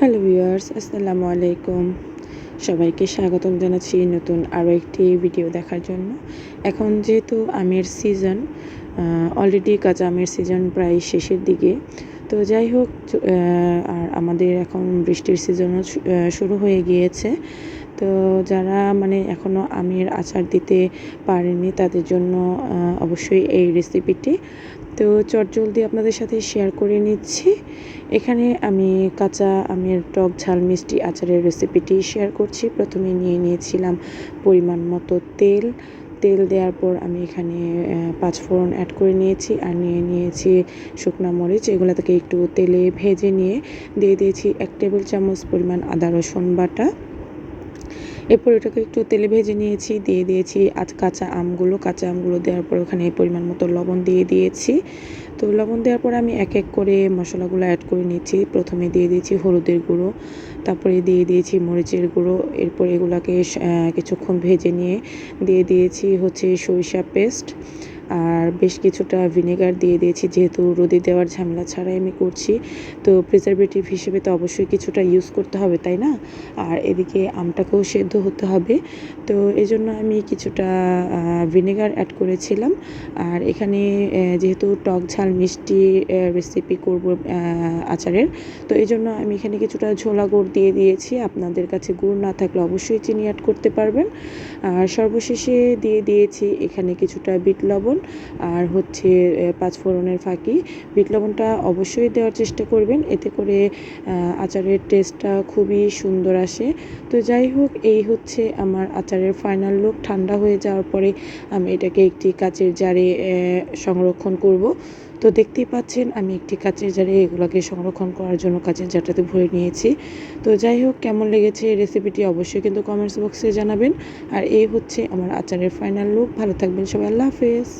Hello viewers, আসসালামু আলাইকুম। সবাইকে স্বাগতম জানাচ্ছি নতুন আরও একটি ভিডিও দেখার জন্য। এখন যেহেতু আমের সিজন অলরেডি কাঁচা আমের সিজন প্রায় শেষের দিকে, তো যাই হোক আর আমাদের এখন বৃষ্টির সিজনও শুরু হয়ে গিয়েছে। তো যারা মানে এখনও আমের আচার দিতে পারেনি তাদের জন্য অবশ্যই এই রেসিপিটি তো চটজলদি আপনাদের সাথে শেয়ার করে নিচ্ছি। এখানে আমি কাঁচা আমের টক ঝাল মিষ্টি আচারের রেসিপিটি শেয়ার করছি। প্রথমে নিয়ে নিয়েছিলাম পরিমাণ মতো তেল। তেল দেওয়ার পর আমি এখানে পাঁচ ফোড়ন অ্যাড করে নিয়েছি আর নিয়ে নিয়েছি শুকনা মরিচ। এগুলো থেকে একটু তেলে ভেজে নিয়ে দিয়ে দিয়েছি এক টেবিল চামচ পরিমাণ আদা রসুন বাটা। এরপর ওটাকে একটু তেলে ভেজে নিয়েছি, দিয়ে দিয়েছি আজ কাঁচা আমগুলো। কাঁচা আমগুলো দেওয়ার পর ওখানে পরিমাণ মতো লবণ দিয়ে দিয়েছি। তো লবণ দেওয়ার পর আমি এক এক করে মশলাগুলো অ্যাড করে নিচ্ছি। প্রথমে দিয়ে দিয়েছি হলুদের গুঁড়ো, তারপরে দিয়ে দিয়েছি মরিচের গুঁড়ো, এরপর এগুলোকে কিছুক্ষণ ভেজে নিয়ে দিয়ে দিয়েছি হচ্ছে সরিষা পেস্ট আর বেশ কিছুটা ভিনেগার দিয়ে দিয়েছি, যেহেতু রোদে দেওয়ার ঝামেলা ছাড়াই আমি করছি। তো প্রিজারভেটিভ হিসেবে তো অবশ্যই কিছুটা ইউজ করতে হবে, তাই না? আর এদিকে আমটাকেও সেদ্ধ হতে হবে। তো এই জন্য আমি কিছুটা ভিনেগার অ্যাড করেছিলাম। আর এখানে যেহেতু টক ঝাল মিষ্টি রেসিপি করব আচারের, তো এই জন্য আমি এখানে কিছুটা ঝোলা গুড় দিয়ে দিয়েছি। আপনাদের কাছে গুড় না থাকলে অবশ্যই চিনি অ্যাড করতে পারবেন। আর সর্বশেষে দিয়ে দিয়েছি এখানে কিছুটা বিট লবণ। আর হচ্ছে পাঁচ ফোড়নের ফাঁকি। বিট লবণটা অবশ্যই দেওয়ার চেষ্টা করবেন। এতে করে আচারের টেস্টটা খুবই সুন্দর আসে। তো যাই হোক, এই হচ্ছে আমার আচারের ফাইনাল লুক ঠান্ডা হয়ে যাওয়ার পরে আমি এটাকে একটি কাচের জারে সংরক্ষণ করব। তো দেখতেই পাচ্ছেন, আমি একটি কাঁচের জারে এগুলোকে সংরক্ষণ করার জন্য কাঁচের জারটাতে ভরে নিয়েছি। তো যাই হোক, কেমন লেগেছে এই রেসিপিটি অবশ্যই কিন্তু কমেন্টস বক্সে জানাবেন। আর এই হচ্ছে আমার আচারের ফাইনাল লুক ভালো থাকবেন সবাই, আল্লাহ হাফেজ।